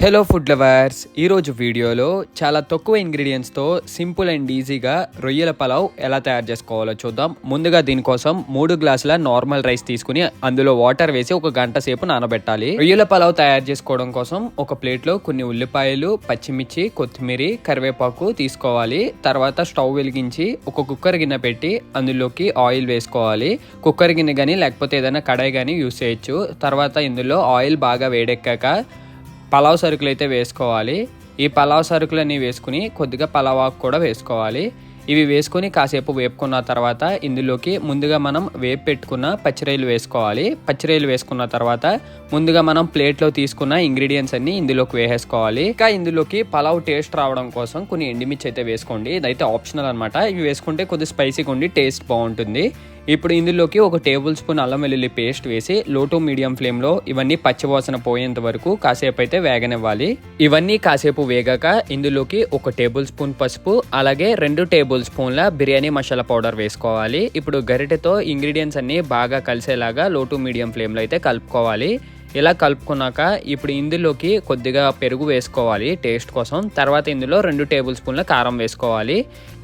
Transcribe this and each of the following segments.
Hello food lovers ఈరోజు వీడియోలో చాలా తక్కువ ఇంగ్రీడియంట్స్తో సింపుల్ అండ్ ఈజీగా రొయ్యల పలావ్ ఎలా తయారు చేసుకోవాలో చూద్దాం. ముందుగా దీనికోసం మూడు గ్లాసుల నార్మల్ రైస్ తీసుకుని అందులో వాటర్ వేసి ఒక గంట సేపు నానబెట్టాలి. రొయ్యల పలావ్ తయారు చేసుకోవడం కోసం ఒక ప్లేట్లో కొన్ని ఉల్లిపాయలు పచ్చిమిర్చి కొత్తిమీర కరివేపాకు తీసుకోవాలి. తర్వాత స్టవ్ వెలిగించి ఒక కుక్కర్ గిన్నె పెట్టి అందులోకి ఆయిల్ వేసుకోవాలి. కుక్కర్ గిన్నె కానీ లేకపోతే ఏదైనా కడాయి కానీ యూస్ చేయొచ్చు. తర్వాత ఇందులో ఆయిల్ బాగా వేడెక్కాక పలావ్ సరుకులు అయితే వేసుకోవాలి. ఈ పలావ్ సరుకులన్నీ వేసుకుని కొద్దిగా పలావ్ ఆకు కూడా వేసుకోవాలి. ఇవి వేసుకొని కాసేపు వేపుకున్న తర్వాత ఇందులోకి ముందుగా మనం వేపు పెట్టుకున్న పచ్చిరొయ్యలు వేసుకోవాలి. పచ్చిరొయ్యలు వేసుకున్న తర్వాత ముందుగా మనం ప్లేట్లో తీసుకున్న ఇంగ్రీడియంట్స్ అన్ని ఇందులోకి వేసేసుకోవాలి. ఇంకా ఇందులోకి పలావ్ టేస్ట్ రావడం కోసం కొన్ని ఎండిమిర్చి అయితే వేసుకోండి. ఇదైతే ఆప్షనల్ అనమాట ఇవి వేసుకుంటే కొద్దిగా స్పైసీగా ఉండి టేస్ట్ బాగుంటుంది. ఇప్పుడు ఇందులోకి ఒక టేబుల్ స్పూన్ అల్లం వెల్లుల్లి పేస్ట్ వేసి లో టు మీడియం ఫ్లేమ్లో ఇవన్నీ పచ్చివాసన పోయేంత వరకు కాసేపు అయితే వేగనివ్వాలి. ఇవన్నీ కాసేపు వేగాక ఇందులోకి ఒక టేబుల్ స్పూన్ పసుపు అలాగే రెండు టేబుల్ స్పూన్ల బిర్యానీ మసాలా పౌడర్ వేసుకోవాలి. ఇప్పుడు గరిటెతో ఇంగ్రీడియంట్స్ అన్ని బాగా కలిసేలాగా లో టు మీడియం ఫ్లేమ్లో అయితే కలుపుకోవాలి. ఇలా కలుపుకున్నాక ఇప్పుడు ఇందులోకి కొద్దిగా పెరుగు వేసుకోవాలి టేస్ట్ కోసం. తర్వాత ఇందులో రెండు టేబుల్ స్పూన్ల కారం వేసుకోవాలి.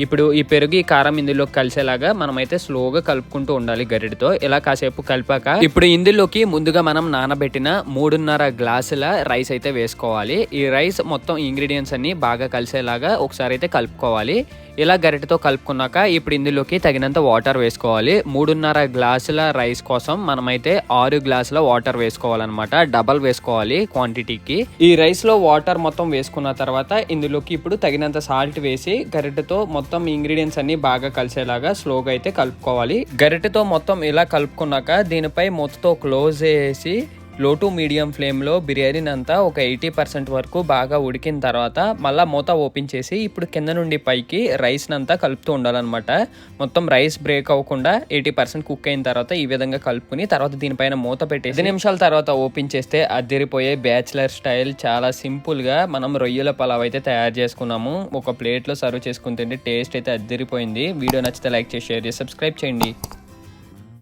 ఇప్పుడు ఈ పెరుగు ఈ కారం ఇందులో కలిసేలాగా మనమైతే స్లోగా కలుపుకుంటూ ఉండాలి గరిటతో. ఇలా కాసేపు కలిపాక ఇప్పుడు ఇందులోకి ముందుగా మనం నానబెట్టిన మూడున్నర గ్లాసుల రైస్ అయితే వేసుకోవాలి. ఈ రైస్ మొత్తం ఇంగ్రీడియంట్స్ అన్ని బాగా కలిసేలాగా ఒకసారి అయితే కలుపుకోవాలి. ఇలా గరిటతో కలుపుకున్నాక ఇప్పుడు ఇందులోకి తగినంత వాటర్ వేసుకోవాలి. మూడున్నర గ్లాసుల రైస్ కోసం మనమైతే ఆరు గ్లాసుల వాటర్ వేసుకోవాలన్నమాట. డబల్ వేసుకోవాలి క్వాంటిటీకి ఈ రైస్లో వాటర్ మొత్తం వేసుకున్న తర్వాత ఇందులోకి ఇప్పుడు తగినంత సాల్ట్ వేసి గరిటెతో మొత్తం ఇంగ్రీడియంట్స్ అన్ని బాగా కలిసేలాగా స్లోగా అయితే కలుపుకోవాలి. గరిటెతో మొత్తం ఇలా కలుపుకున్నాక దీనిపై మూతతో క్లోజ్ చేసి లో టు మీడియం ఫ్లేమ్లో బిర్యానీని అంతా ఒక ఎయిటీ పర్సెంట్ వరకు బాగా ఉడికిన తర్వాత మళ్ళీ మూత ఓపెన్ చేసి ఇప్పుడు కింద నుండి పైకి రైస్ని అంతా కలుపుతూ ఉండాలన్నమాట. మొత్తం రైస్ బ్రేక్ అవ్వకుండా ఎయిటీ పర్సెంట్ కుక్ అయిన తర్వాత ఈ విధంగా కలుపుకుని తర్వాత దీనిపైన మూత పెట్టి పది నిమిషాల తర్వాత ఓపెన్ చేస్తే అద్దరిపోయే బ్యాచిలర్ స్టైల్ చాలా సింపుల్గా మనం రొయ్యల పలావ్ అయితే తయారు చేసుకున్నాము. ఒక ప్లేట్లో సర్వ్ చేసుకుని తింటే టేస్ట్ అయితే అద్దరిపోయింది వీడియో నచ్చితే లైక్ చేసి షేర్ చేసి సబ్స్క్రైబ్ చేయండి.